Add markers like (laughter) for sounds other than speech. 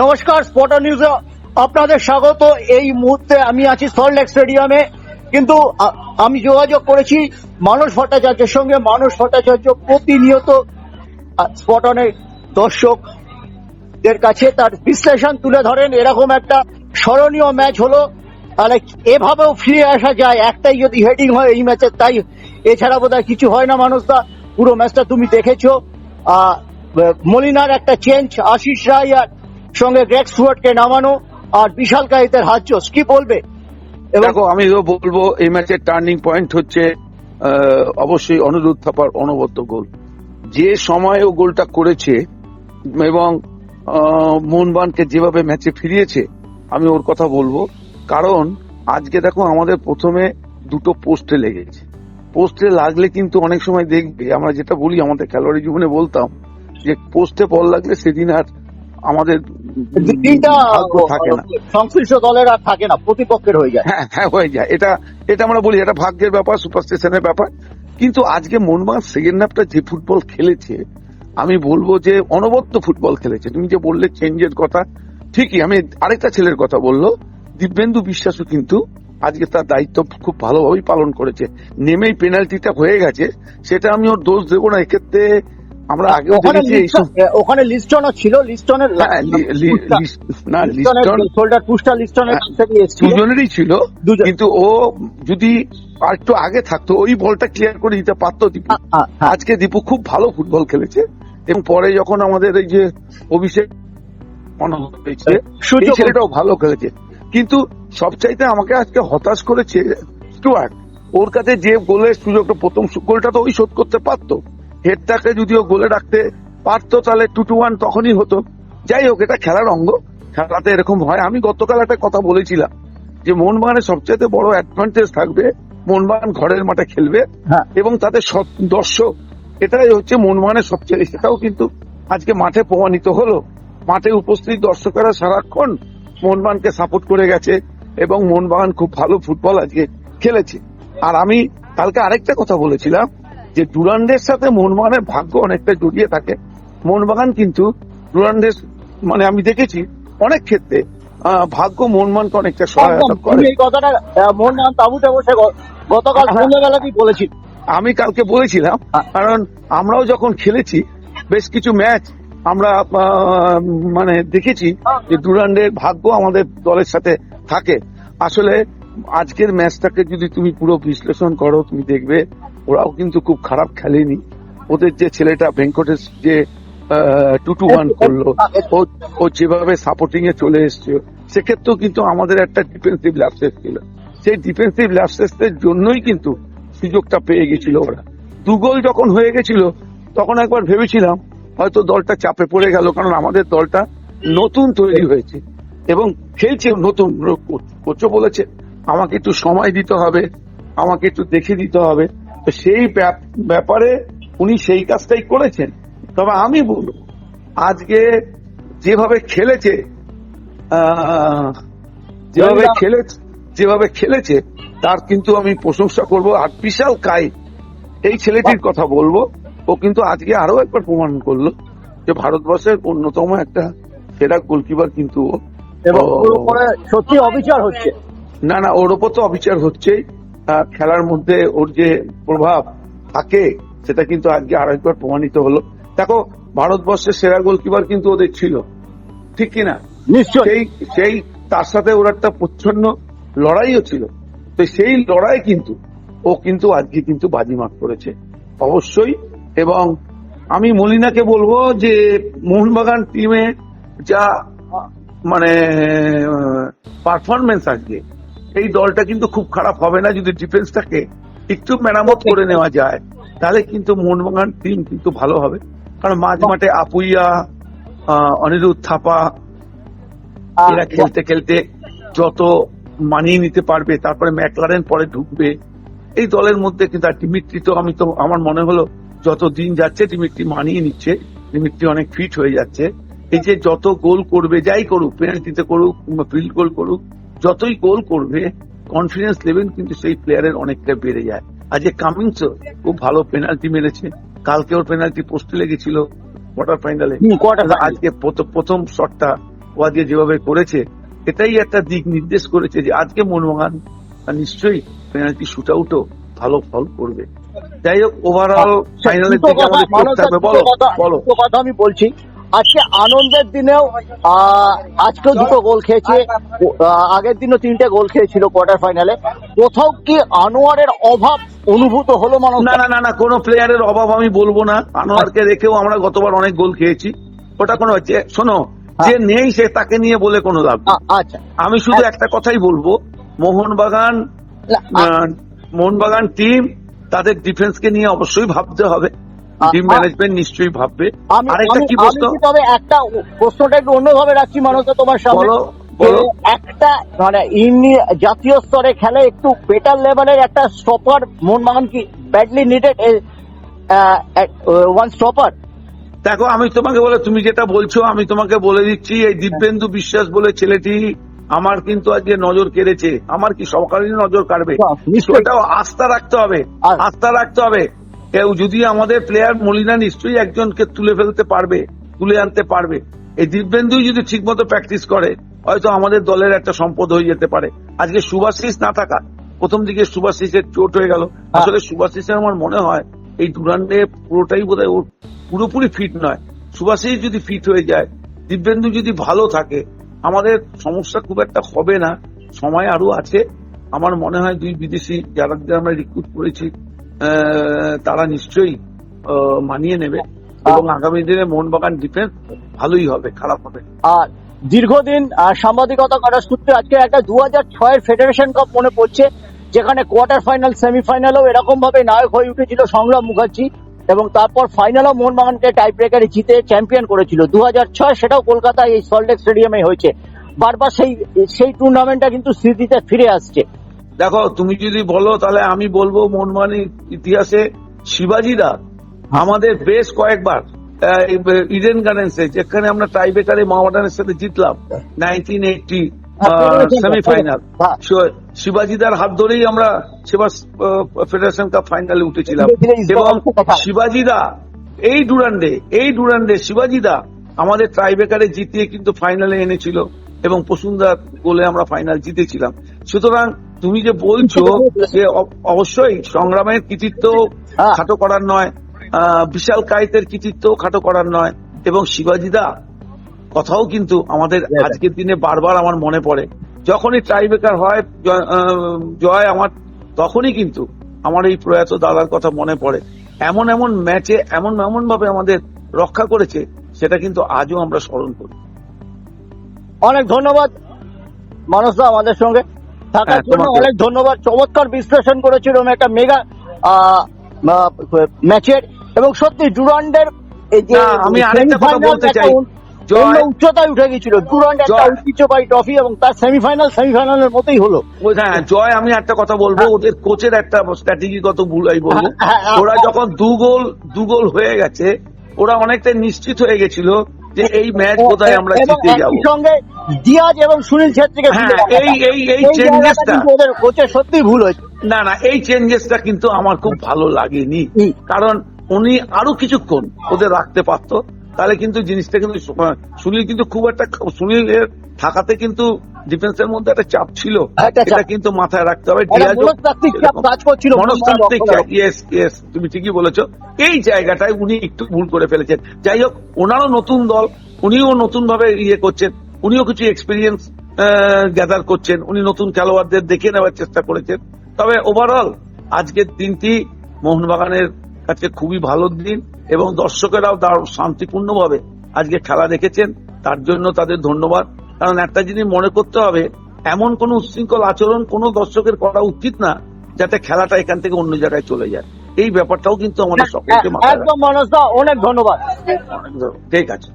নমস্কার স্পটার নিউজে আপনাদের স্বাগত। এই মুহূর্তে আমি আছি সল্টলেক স্টেডিয়ামে কিন্তু আমি যোগাযোগ করেছি মানস ভট্টাচার্যের সঙ্গে। মানস ভট্টাচার্য প্রতিনিয়ত স্পটনের দর্শকদের কাছে তার বিশ্লেষণ তুলে ধরেন। এরকম একটা স্মরণীয় ম্যাচ হলো। তাহলে এভাবেও ফিরে আসা যায়। একটাই যদি হেডিং হয় এই ম্যাচের তাই এছাড়া বোধহয় কিছু হয় না মানুষটা পুরো ম্যাচটা তুমি দেখেছ। মলিনার একটা চেঞ্জ আশিস রায় আর সঙ্গে গ্রেক স্টুয়ার্টকে নামানো আর বিশাল কাহিতের হাত চোস কি বলবে? দেখো আমি বলব এই ম্যাচের টার্নিং পয়েন্ট হচ্ছে অবশ্যই অনুরোধ থাপার অনবদ্য গোল। যে সময় ও গোলটা করেছে এবং আহ, মোহনবাগানকে যেভাবে ম্যাচে ফিরিয়েছে আমি ওর কথা বলব। কারণ আজকে দেখো আমাদের প্রথমে দুটো পোস্টে লেগেছে। পোস্টে লাগলে কিন্তু অনেক সময় দেখবে আমরা যেটা বলি আমাদের খেলোয়াড়ি জীবনে বলতাম যে পোস্টে বল লাগলে সেদিন আর আমাদের থাকে না। সংশ্লিষ্ট দলের আর থাকে না প্রতিপক্ষের হয়ে যায়। হ্যাঁ হ্যাঁ হয়ে যায়। এটা এটা আমরা বলি এটা ভাগ্যের ব্যাপার সুপারস্টিশনের ব্যাপার। কিন্তু আজকে মোহনবাগান সেকেন্ড হাফটা যে ফুটবল খেলেছে আমি বলব যে অনবদ্য ফুটবল খেলেছে। তুমি যে বললে চেঞ্জের কথা ঠিকই আমি আরেকটা ছেলের কথা বলল। দিব্যেন্দু বিশ্বাসও কিন্তু আজকে তার দায়িত্ব খুব ভালোভাবেই পালন করেছে। নেমেই পেনাল্টিটা হয়ে গেছে সেটা আমি ওর দোষ দেবো না। এক্ষেত্রে আমরা আগেও ওখানে লিস্টনও ছিল লিস্টনের হ্যাঁ, না লিস্টন শোল্ডার পুশটা লিস্টনের কাছ থেকে দুজনেরই ছিল কিন্তু ও যদি আর একটু আগে থাকতো ওই বলটা ক্লিয়ার করে দিতে পারতো দীপু। হ্যাঁ। আজকে দীপু খুব ভালো ফুটবল খেলেছে এবং পরে যখন আমাদের এই যে অভিষেক হয়েছে সুযোগ- ছেলেটাও ভালো খেলেছে। কিন্তু সবচাইতে আমাকে আজকে হতাশ করেছে স্টুয়ার্ট ওর কাছে যে গোলের সুযোগটা প্রথম গোলটা তো ওই শোধ করতে পারতো। হেডটাকে যদিও গোলে রাখতে পারতো তাহলে টু টু ওয়ান তখনই হতো। যাই হোক এটা খেলার অঙ্গ। খেলাতে এরকম হয়। আমি গতকাল একটা কথা বলেছিলাম যে মোহনবাগানের সবচেয়ে বড় অ্যাডভান্টেজ থাকবে মোহনবাগান ঘরের মাঠে খেলবে হ্যাঁ। এবং তাদের দর্শক এটাই হচ্ছে মোহনবাগানের সবচেয়ে সেটাও কিন্তু আজকে মাঠে প্রমাণিত হলো। মাঠে উপস্থিত দর্শকেরা সারাক্ষণ মোহনবাগানকে সাপোর্ট করে গেছে এবং মোহনবাগান খুব ভালো ফুটবল আজকে খেলেছে। আর আমি কালকে আরেকটা কথা বলেছিলাম যে ডুরান্ডের সাথে মোহনবাগানের ভাগ্য অনেকটা জড়িয়ে থাকে। মোহনবাগান কিন্তু ডুরান্ডের মানে আমি দেখেছি অনেক ক্ষেত্রে ভাগ্য মোহনবাগানকে অনেকটা সহায়তা করে। এই কথাটা মোহনবাগান তাবুতে বসে গতকাল হ্যাঁ। সন্ধ্যাবেলাতেই বলেছি আমি কালকে বলেছিলাম। কারণ আমরাও যখন খেলেছি বেশ কিছু ম্যাচ আমরা মানে দেখেছি যে ডুরান্ডের ভাগ্য আমাদের দলের সাথে থাকে। আসলে আজকের ম্যাচটাকে যদি তুমি পুরো বিশ্লেষণ করো তুমি দেখবে ওরাও কিন্তু খুব খারাপ খেলেনি। ওদের যে ছেলেটা ভেঙ্কটেশ যে টু টু ওয়ান করল, ও যেভাবে সাপোর্টিং এ চলে এসছে, সেক্ষেত্রেও কিন্তু আমাদের একটা ডিফেন্সিভ ল্যাপসেস ছিল। সেই ডিফেন্সিভ ল্যাপসেসের জন্যই কিন্তু সুযোগটা পেয়ে গেছিল ওরা। দু গোল যখন হয়ে গেছিল, তখন একবার ভেবেছিলাম, হয়তো দলটা চাপে পড়ে গেল, কারণ আমাদের দলটা নতুন তৈরি হয়েছে এবং খেলছে নতুন। কোচও বলেছে, আমাকে একটু সময় দিতে হবে, আমাকে একটু দেখে দিতে হবে। তো সেই ব্যাপ- ব্যাপারে উনি সেই কাজটাই করেছেন। তবে আমি বলব আজকে যেভাবে খেলেছে যেভাবে খেলে যেভাবে খেলেছে তার কিন্তু আমি প্রশংসা করব। আর বিশাল কাই এই ছেলেটির কথা বলব ও কিন্তু আজকে আরও একবার প্রমাণ করল যে ভারতবর্ষের অন্যতম একটা সেরা গোলকিপার কিন্তু ও। ওর উপরে সত্যি অবিচার হচ্ছে। না না ওর ওপর তো অবিচার হচ্ছেই। খেলার মধ্যে ওর যে প্রভাব থাকে সেটা কিন্তু আজকে আরেকবার প্রমাণিত হলো। দেখো ভারতবর্ষের সেরা গোলকিপার কিন্তু ওদের ছিল। ঠিক কিনা? নিশ্চয়ই। সেই সেই তার সাথে ওর একটা প্রচ্ছন্ন লড়াইও ছিল। তো সেই লড়াই কিন্তু ও কিন্তু আজকে কিন্তু বাজি বাজিমাত করেছে। অবশ্যই এবং আমি মলিনাকে বলব যে মোহনবাগান টিমে যা মানে পারফরমেন্স আজকে এই দলটা কিন্তু খুব খারাপ হবে না যদি ডিফেন্সটাকে একটু মেরামত করে নেওয়া যায়। তাহলে কিন্তু মোহনবাগান টিম কিন্তু ভালো হবে। কারণ মাঝ মাঠে আপুইয়া অনিরুদ্ধ থাপা, এরা খেলতে খেলতে যত মানিয়ে নিতে পারবে, তারপরে ম্যাকলারেন পরে ঢুকবে। এই দলের মধ্যে কিন্তু আর ডিমিট্রি তো আমি তো, আমার মনে হলো যত দিন যাচ্ছে ডিমিট্রি মানিয়ে নিচ্ছে, ডিমিট্রি অনেক ফিট হয়ে যাচ্ছে। এই যে যত গোল করবে, যাই করুক পেনাল্টিতে করুক ফিল্ড গোল করুক যতই গোল করবে কনফিডেন্স লেভেল কিন্তু সেই প্লেয়ারের অনেকটা বেড়ে যায়। আজকে কামিংস খুব ভালো পেনাল্টি মেরেছে। কালকে ওর পেনাল্টি পোস্টে লেগেছিল কোয়ার্টার ফাইনালে। আজকে প্রথম- শটটা ও আজকে যেভাবে করেছে এটাই একটা দিক নির্দেশ করেছে যে আজকে মোহনবাগান নিশ্চয়ই পেনাল্টি শুট আউটও ভালো ফল করবে। যাই হোক ওভারঅল ফাইনালের দিকে আমাদের থাকবে। বলো বলো। কথা আমি বলছি আজকে আনন্দের দিনেও আজকেও দুটো গোল খেয়েছে। আগের দিনও তিনটে গোল খেয়েছিল কোয়ার্টার ফাইনালে। কোথাও কি আনোয়ারের অভাব অনুভূত হলো মানুষ না না না না কোনো প্লেয়ারের অভাব আমি বলব না। আনোয়ারকে রেখেও আমরা গতবার অনেক গোল খেয়েছি। ওটা কোনো হচ্ছে শোনো যে নেই সে তাকে নিয়ে বলে কোনো লাভ আচ্ছা। আমি শুধু একটা কথাই বলব মোহনবাগান মোহনবাগান টিম তাদের ডিফেন্সকে নিয়ে অবশ্যই ভাবতে হবে। টিম ম্যানেজমেন্ট নিশ্চয়ই ভাববে। আরেকটা কি প্রশ্ন? তবে একটা প্রশ্নটা একটু অন্যভাবে রাখছি তোমার সামনে। একটা মানে জাতীয় স্তরে খেলে একটু বেটার লেভেলের একটা স্টপার মোহনবাগান কি ব্যাডলি নিডেড ওয়ান স্টপার দেখো আমি তোমাকে বলে তুমি যেটা বলছো আমি তোমাকে বলে দিচ্ছি এই দিব্যেন্দু বিশ্বাস বলে ছেলেটি আমার কিন্তু আজকে নজর কেড়েছে। আমার কি সরকারি নজর নিশ্চয়ই। ওটাও আস্থা রাখতে হবে। আস্থা রাখতে হবে। কেউ যদি আমাদের প্লেয়ার মলিনা নিশ্চয়ই একজনকে তুলে ফেলতে পারবে তুলে আনতে পারবে। এই দিব্যেন্দু যদি ঠিকমতো প্র্যাকটিস করে হয়তো আমাদের দলের একটা সম্পদ হয়ে যেতে পারে। আজকে সুভাশিস না থাকা প্রথম দিকে সুভাশিসের চোট হয়ে গেল। আসলে সুভাশিসের আমার মনে হয় এই দুরান্ডে পুরোটাই বোধহয় ওর পুরোপুরি ফিট নয়। সুভাশিস যদি ফিট হয়ে যায় দিব্যেন্দু যদি ভালো থাকে আমাদের সমস্যা খুব একটা হবে না। সময় আরও আছে। আমার মনে হয় দুই বিদেশি যারা আমরা রিক্রুট করেছি তারা নিশ্চয়ই মানিয়ে নেবে এবং আগামী দিনে মোহনবাগান ডিফেন্স ভালোই হবে, খারাপ হবে। আর দীর্ঘদিন সাংবাদিকতা করার সূত্রে আজকে একটা দু হাজার ছয়ের ফেডারেশন কাপ মনে পড়ছে, যেখানে কোয়ার্টার ফাইনাল সেমিফাইনালেও এরকম ভাবে নায়ক হয়ে উঠেছিল সংগ্রাম মুখার্জি এবং তারপর ফাইনালও মোহনবাগানকে টাই ব্রেকারে জিতে চ্যাম্পিয়ন করেছিল। দু হাজার ছয় সেটাও কলকাতায় এই সল্টলেক স্টেডিয়ামে হয়েছে। বারবার সেই সেই টুর্নামেন্টটা কিন্তু স্মৃতিতে ফিরে আসছে। দেখো তুমি যদি বলো তাহলে আমি বলব মোহনবাগানের ইতিহাসে শিবাজিরা আমাদের বেশ কয়েকবার ইডেন গার্ডেন্সে যেখানে আমরা টাইবেকারে মাওয়াডানের সাথে জিতলাম নাইনটিন এইটটি সেমিফাইনাল। শিবাজিদার হাত ধরেই আমরা সেবার ফেডারেশন কাপ ফাইনালে উঠেছিলাম এবং। শিবাজিদা এই ডুরান্ডে এই ডুরান্ডে শিবাজিদা আমাদের ট্রাইবেকারে জিতিয়ে কিন্তু ফাইনালে এনেছিল এবং প্রসুন্দর গোলে আমরা ফাইনাল জিতেছিলাম সুতরাং তুমি যে বলছো (laughs) যে অবশ্যই সংগ্রামের কৃতিত্ব হ্যাঁ। খাটো করার নয় বিশাল কায়েতের কৃতিত্ব খাটো করার নয় এবং শিবাজিদা কথাও কিন্তু আমাদের আজকের দিনে বারবার আমার মনে পড়ে। যখনই ট্রাইবেকার হয় জয়- জয় আমার তখনই কিন্তু আমার এই প্রয়াত দাদার কথা মনে পড়ে। এমন এমন ম্যাচে এমন এমন ভাবে আমাদের রক্ষা করেছে সেটা কিন্তু আজও আমরা স্মরণ করি। অনেক ধন্যবাদ মানুষদা আমাদের সঙ্গে। থাকার হ্যাঁ, জন্য অনেক ধন্যবাদ। চমৎকার বিশ্লেষণ করেছিল একটা মেগা ম্যাচের। এবং সত্যি ডুরান্ডের এই যে আমি আরেকটা কথা বলতে চাই। অন্য উচ্চতায় উঠে গেছিল ডুরান্ড একটা ঐতিহ্যবাহী ট্রফি এবং তার সেমিফাইনাল সেমিফাইনালের মতোই হলো। হ্যাঁ জয় আমি একটা কথা বলব। ওদের কোচের একটা ভুল আমি বলব। হ্যাঁ, হ্যাঁ, ওরা যখন দু গোল দু গোল হয়ে গেছে ওরা অনেকটা নিশ্চিত হয়ে গেছিল যে এই ম্যাচ বোধহয় আমরা জিতে যাব। সঙ্গে দিয়াজ এবং সুনীল ছেত্রীকে হ্যাঁ। এই- এই- এই চেঞ্জেসটা ওদের কোচের সত্যি ভুল হয়েছে। না না এই চেঞ্জেসটা কিন্তু আমার খুব ভালো লাগেনি। কারণ উনি আরও কিছুক্ষণ ওদের রাখতে পারতো। তাহলে কিন্তু জিনিসটা কিন্তু সুনীল কিন্তু খুব একটা সুনীলের থাকাতে কিন্তু ডিফেন্সের মধ্যে একটা চাপ ছিল। এটা কিন্তু মাথায় রাখতে হবে। মনস্তাত্ত্বিক চাপ ইয়েস ইয়েস তুমি ঠিকই বলেছ। এই জায়গাটায় উনি একটু ভুল করে ফেলেছেন। যাই হোক ওনারও নতুন দল উনিও নতুন ভাবে ইয়ে করছেন উনিও কিছু এক্সপিরিয়েন্স গ্যাদার করছেন উনি নতুন খেলোয়াড়দের দেখে নেওয়ার চেষ্টা করেছেন। তবে ওভারঅল আজকের দিনটি মোহনবাগানের কাছে খুবই ভালো দিন এবং দর্শকেরাও তার শান্তিপূর্ণভাবে আজকে খেলা দেখেছেন। তার জন্য তাদের ধন্যবাদ। কারণ একটা জিনিস মনে করতে হবে এমন কোন উশৃঙ্খল আচরণ কোনো দর্শকের করা উচিত না যাতে খেলাটা এখান থেকে অন্য জায়গায় চলে যায়। এই ব্যাপারটাও কিন্তু আমাদের সকলকে একদম অনেক ধন্যবাদ। ঠিক আছে।